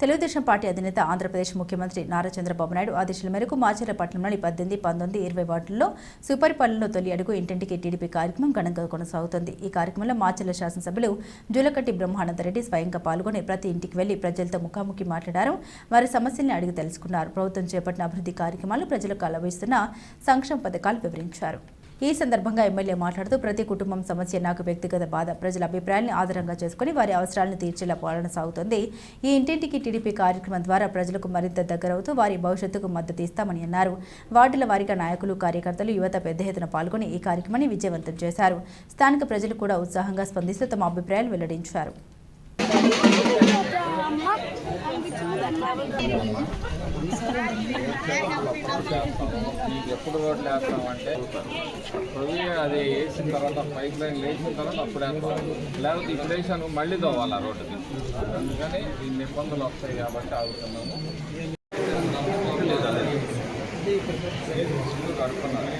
Telugu Desam party అధినేత ఆంధ్రప్రదేశ్ ముఖ్యమంత్రి నారా చంద్రబాబు నాయుడు ఆదేశాల మేరకు మాచర్లపట్నంలోని పద్దెనిమిది పంతొమ్మిది ఇరవై వార్డుల్లో సుపరిపాలనలో తొలి అడుగు ఇంటింటికి టీడీపీ కార్యక్రమం ఘనంగా కొనసాగుతుంది. ఈ కార్యక్రమంలో మాచర్ల శాసనసభ్యులు జూలకట్టి బ్రహ్మానందరెడ్డి స్వయంగా పాల్గొని ప్రతి ఇంటికి వెళ్ళి ప్రజలతో ముఖాముఖి మాట్లాడారు. వారి సమస్యల్ని అడిగి తెలుసుకున్నారు. ప్రభుత్వం చేపట్టిన అభివృద్ధి కార్యక్రమాలు ప్రజలకు అలవిస్తున్న సంక్షేమ పథకాలు వివరించారు. ఈ సందర్భంగా ఎమ్మెల్యే మాట్లాడుతూ ప్రతి కుటుంబం సమస్య నాకు వ్యక్తిగత బాధ ప్రజల అభిప్రాయాన్ని ఆధారంగా చేసుకుని వారి అవసరాలను తీర్చేలా పాలన సాగుతోంది. ఈ ఇంటింటికి టీడీపీ కార్యక్రమం ద్వారా ప్రజలకు మరింత దగ్గరవుతూ వారి భవిష్యత్తుకు మద్దతు ఇస్తామని అన్నారు. వార్డుల వారిగా నాయకులు కార్యకర్తలు యువత పెద్ద ఎత్తున పాల్గొని ఈ కార్యక్రమాన్ని విజయవంతం చేశారు. స్థానిక ప్రజలు కూడా ఉత్సాహంగా స్పందిస్తూ తమ అభిప్రాయాలు వెల్లడించారు. ఎప్పుడు రోడ్లు వేస్తాం అంటే ప్రొవిజన్ అది వేసిన తర్వాత పైప్ లైన్ వేసిన తర్వాత అప్పుడు వేస్తాం. లేకపోతే ఇప్పుడు వేసాను మళ్ళీ తవ్వాలి ఆ రోడ్డుకి. అందుకని ఇన్ని ఇబ్బందులు వస్తాయి కాబట్టి ఆగుతున్నాము. కడుతున్నారు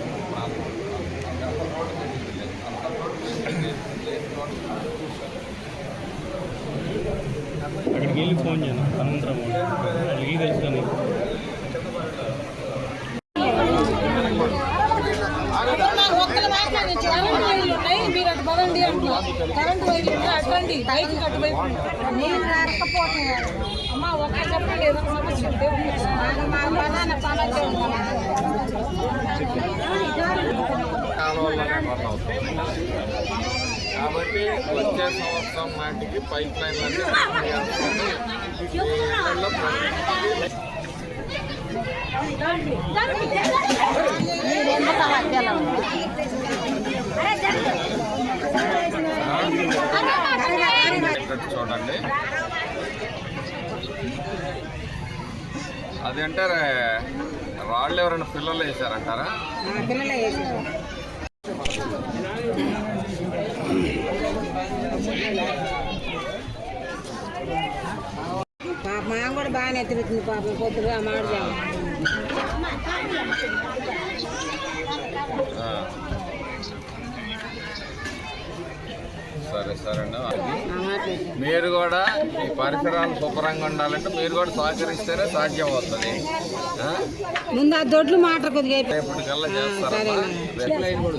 అక్కడికి వెళ్ళి ఫోన్ చేయను అనంతరం అడిగి తెలుసుకొని ఉంటే మా ప్రధాన సమస్య కాలువల్లోనే రన్ అవుతాయి కాబట్టి వచ్చే సంవత్సరం నాటికి పైప్ లైన్లన్నీ చేసుకొని ఈ ఇళ్ళలో ప్రతి పెట్టు చూడండి. అదంటే రాళ్ళు ఎవరైనా పిల్లలు వేసారంటారా? పాప మా కూడా బాగానే తిరుగుతుంది పాపం పొద్దుగా మాడదాం అండి మీరు కూడా ఈ పరిసరాలు శుభ్రంగా ఉండాలంటే మీరు కూడా సహకరిస్తేనే సాధ్యం అవుతుంది? ముందు ఆ దొడ్లు మాట కొద్దిగా రేపటికల్లా చేస్తారమ్మా. రేపు.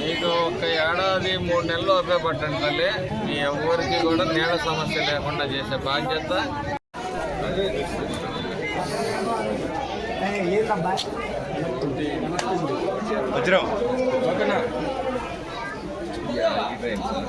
మీకు ఒక ఏడాది మూడు నెలలు ఉపయోగపట్టండి తల్లి. మీ ఎవరికి కూడా నీళ్ళ సమస్య లేకుండా చేసే బాధ్యత. వజ్రం. ఓకేనా యా, ఇదే సార్.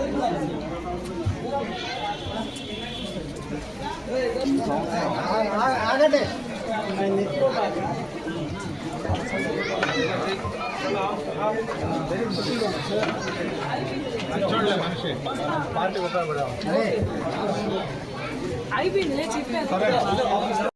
అయిపోయింది చెప్పాను